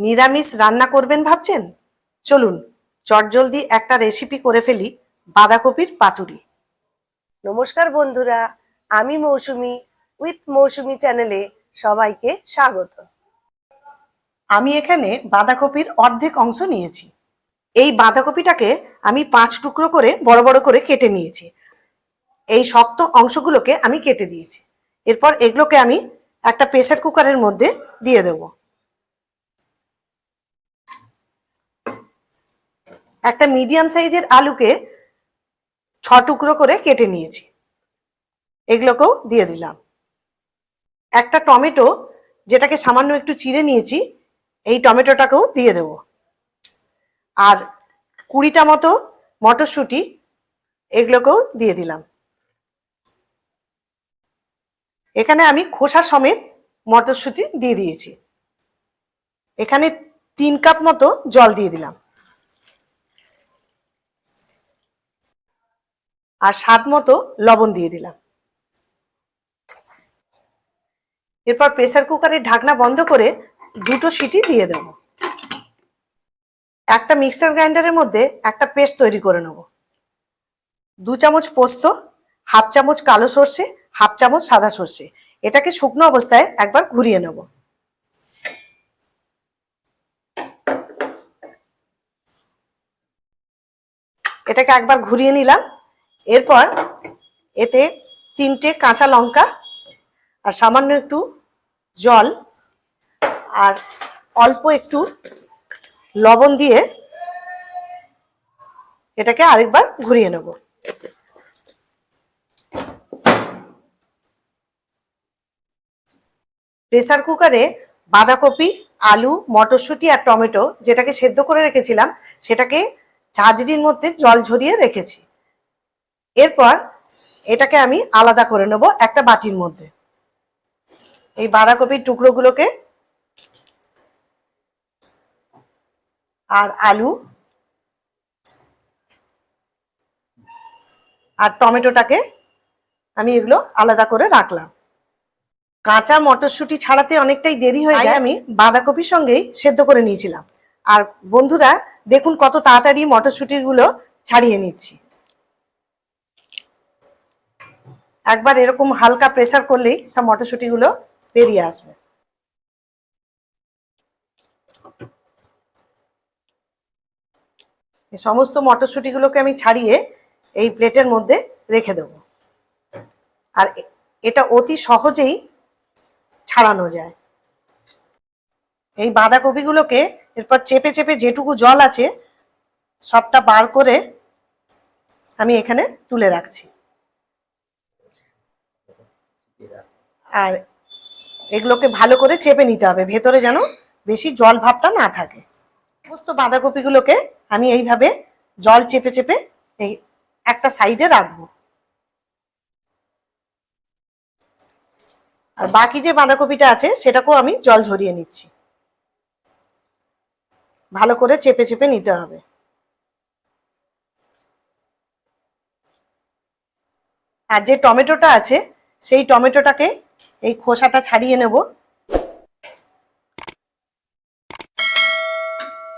নিরামিষ রান্না করবেন ভাবছেন? চলুন চটজলদি একটা রেসিপি করে ফেলি বাঁধাকপির পাতুরি। নমস্কার বন্ধুরা আমি মৌসুমি উইথ মৌসুমি চ্যানেলে সবাইকে স্বাগত। আমি এখানে বাঁধাকপির অর্ধেক অংশ নিয়েছি। এই বাঁধাকপিটাকে আমি পাঁচ টুকরো করে বড় বড় করে কেটে নিয়েছি। এই শক্ত অংশগুলোকে আমি কেটে দিয়েছি। এরপর এগুলোকে আমি একটা প্রেসার কুকারের মধ্যে দিয়ে দেব। একটা মিডিয়াম সাইজের আলুকে ছ টুকরো করে কেটে নিয়েছি। এগুলোকেও দিয়ে দিলাম। একটা টমেটো যেটাকে সামান্য একটু চিড়ে নিয়েছি, এই টমেটোটাকেও দিয়ে দেব। আর কুড়িটা মতো মটরশুঁটি এগুলোকেও দিয়ে দিলাম। এখানে আমি খোসা সমেত মটরশুঁটি দিয়ে দিয়েছি। এখানে তিন কাপ মতো জল দিয়ে দিলাম। আর স্বাদ মতো লবণ দিয়ে দিলাম। এরপর প্রেসার কুকারের ঢাকনা বন্ধ করে দুটো সিটি দিয়ে দেব। একটা মিক্সার গ্রাইন্ডারের মধ্যে একটা পেস্ট তৈরি করে নেব। দু চামচ পোস্ত, হাফ চামচ কালো সর্ষে, হাফ চামচ সাদা সর্ষে। এটাকে শুকনো অবস্থায় একবার ঘুরিয়ে নেব। এটাকে একবার ঘুরিয়ে নিলাম। এরপর এতে তিনটে কাঁচা লঙ্কা আর সামান্য একটু জল আর অল্প একটু লবণ দিয়ে এটাকে আরেকবার ঘুরিয়ে নেব। প্রেসার কুকারে বাঁধাকপি, আলু, মটরশুঁটি আর টমেটো যেটাকে সেদ্ধ করে রেখেছিলাম, সেটাকে ঝাঁঝরির মধ্যে জল ঝরিয়ে রেখেছি। এরপর এটাকে আমি আলাদা করে নেব একটা বাটির মধ্যে। এই বাঁধাকপির টুকরোগুলোকে আর আলু আর টমেটোটাকে আমি এগুলো আলাদা করে রাখলাম। কাঁচা মটরশুঁটি ছাড়াতে অনেকটাই দেরি হয়ে যায় আমি বাঁধাকপির সঙ্গেই সেদ্ধ করে নিয়েছিলাম। আর বন্ধুরা দেখুন কত তাড়াতাড়ি মটরশুঁটিগুলো ছাড়িয়ে নিচ্ছি। একবার এরকম হালকা প্রেসার করলেই সব মটরশুঁটিগুলো বেরিয়ে আসবে। সমস্ত মটরশুঁটিগুলোকে আমি ছাড়িয়ে এই প্লেটের মধ্যে রেখে দেবো। আর এটা অতি সহজেই ছাড়ানো যায়। এই বাঁধাকপিগুলোকে এরপর চেপে চেপে যেটুকু জল আছে, সবটা বার করে আমি এখানে তুলে রাখছি। আর এগুলোকে ভালো করে চেপে নিতে হবে। ভেতরে যেন বেশি জল ভাবটা না থাকে। সমস্ত বাঁধাকপিগুলোকে আমি এইভাবে জল চেপে চেপে এই একটা সাইডে রাখব। আর বাকি যে বাঁধাকপিটা আছে, সেটাকেও আমি জল ঝরিয়ে নিচ্ছি। ভালো করে চেপে চেপে নিতে হবে। আর যে টমেটোটা আছে, সেই টমেটোটাকে এই খোসাটা ছাড়িয়ে নেব।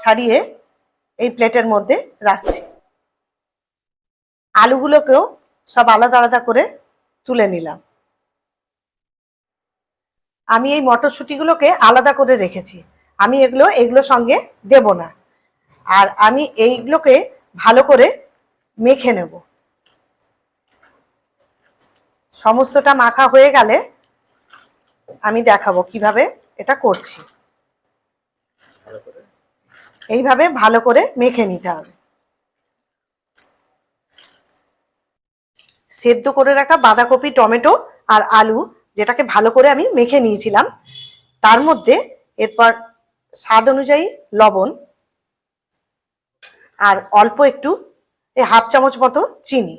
ছাড়িয়ে এই প্লেটের মধ্যে রাখছি। আলুগুলোকেও সব আলাদা আলাদা করে তুলে নিলাম। আমি এই মটরশুঁটিগুলোকে আলাদা করে রেখেছি। আমি এগুলো এগুলো সঙ্গে দেব না। আর আমি এইগুলোকে ভালো করে মেখে নেব। সমস্তটা মাখা হয়ে গেলে আমি দেখাবো কীভাবে এটা করছি। এইভাবে ভালো করে মেখে নিতে হবে। সেদ্ধ করে রাখা বাঁধাকপি, টমেটো আর আলু যেটাকে ভালো করে আমি মেখে নিয়েছিলাম, তার মধ্যে এরপর স্বাদ অনুযায়ী লবণ আর অল্প একটু এই হাফ চামচ মতো চিনি।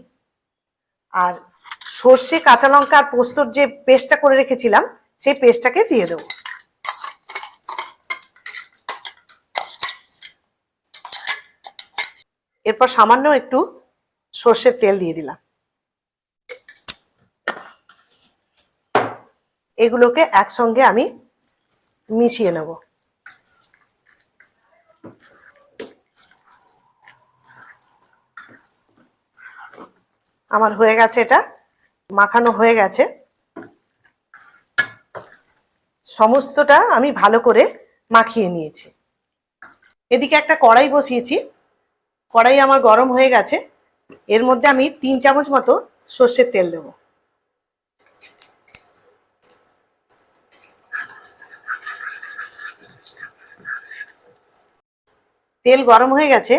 আর সর্ষে, কাঁচা লঙ্কা আর পোস্তর যে পেস্টটা করে রেখেছিলাম সেই পেস্টটাকে দিয়ে দেবো। এরপর সামান্য একটু সর্ষের তেল দিয়ে দিলাম। এগুলোকে একসঙ্গে আমি মিশিয়ে নেব। আমার হয়ে গেছে এটা, মাখানো হয়ে গেছে। সমস্তটা আমি ভালো করে মাখিয়ে নিয়েছি। এদিকে একটা কড়াই বসিয়েছি। কড়াই আমার গরম হয়ে গেছে। এর মধ্যে আমি তিন চামচ মতো সর্ষের তেল দেবো। তেল গরম হয়ে গেছে।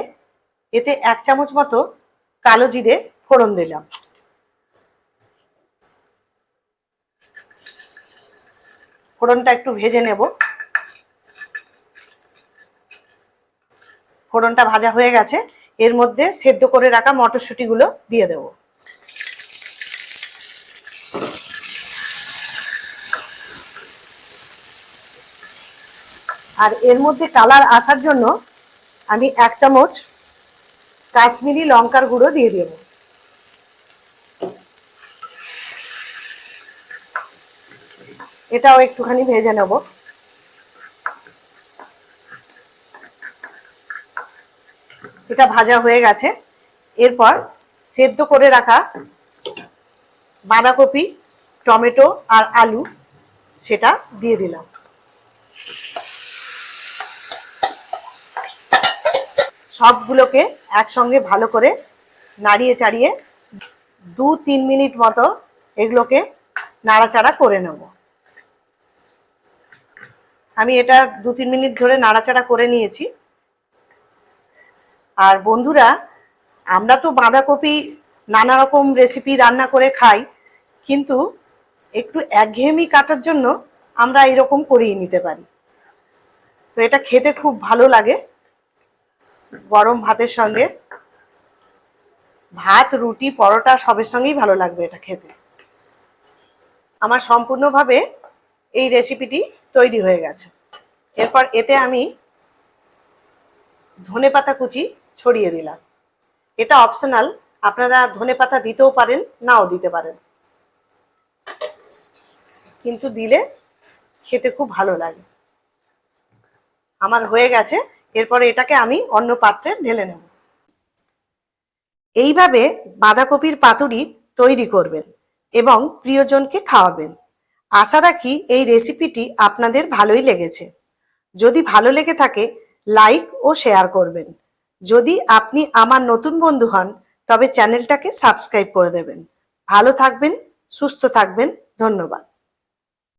এতে এক চামচ মতো কালো জিরে ফোড়ন দিলাম। ফোড়নটা একটু ভেজে নেব। ফোড়নটা ভাজা হয়ে গেছে। এর মধ্যে সেদ্ধ করে রাখা মটরশুঁটিগুলো দিয়ে দেব। আর এর মধ্যে কালার আসার জন্য আমি এক চামচ কাশ্মীরি লঙ্কার গুঁড়ো দিয়ে দেব। এটাও একটুখানি ভেজে নেব। এটা ভাজা হয়ে গেছে। এরপর সেদ্ধ করে রাখা বাঁধাকপি, টমেটো আর আলু সেটা দিয়ে দিলাম। সবগুলোকে একসঙ্গে ভালো করে নাড়িয়ে চাড়িয়ে দু তিন মিনিট মতো এগুলোকে নাড়াচাড়া করে নেব। আমি এটা দু তিন মিনিট ধরে নাড়াচাড়া করে নিয়েছি। আর বন্ধুরা, আমরা তো বাঁধাকপি নানা রকম রেসিপি রান্না করে খাই, কিন্তু একটু একঘেয়েমি কাটার জন্য আমরা এরকম করিয়ে নিতে পারি। তো এটা খেতে খুব ভালো লাগে গরম ভাতের সঙ্গে। ভাত, রুটি, পরোটা সবের সঙ্গেই ভালো লাগবে এটা খেতে। আমার সম্পূর্ণভাবে এই রেসিপিটি তৈরি হয়ে গেছে। এরপর এতে আমি ধনে পাতা কুচি ছড়িয়ে দিলাম। এটা অপশনাল আপনারা ধনে পাতা দিতেও পারেন, নাও দিতে পারেন। কিন্তু দিলে খেতে খুব ভালো লাগে। আমার হয়ে গেছে, এরপরে এটাকে আমি অন্য পাত্রে ঢেলে নেব। এইভাবে বাঁধাকপির পাতুরি তৈরি করবেন এবং প্রিয়জনকে খাওয়াবেন। আশা রাখি এই রেসিপিটি আপনাদের ভালোই লেগেছে। যদি ভালো লেগে থাকে লাইক ও শেয়ার করবেন। যদি আপনি আমার নতুন বন্ধু হন, তবে চ্যানেলটাকে সাবস্ক্রাইব করে দেবেন। ভালো থাকবেন, সুস্থ থাকবেন, ধন্যবাদ।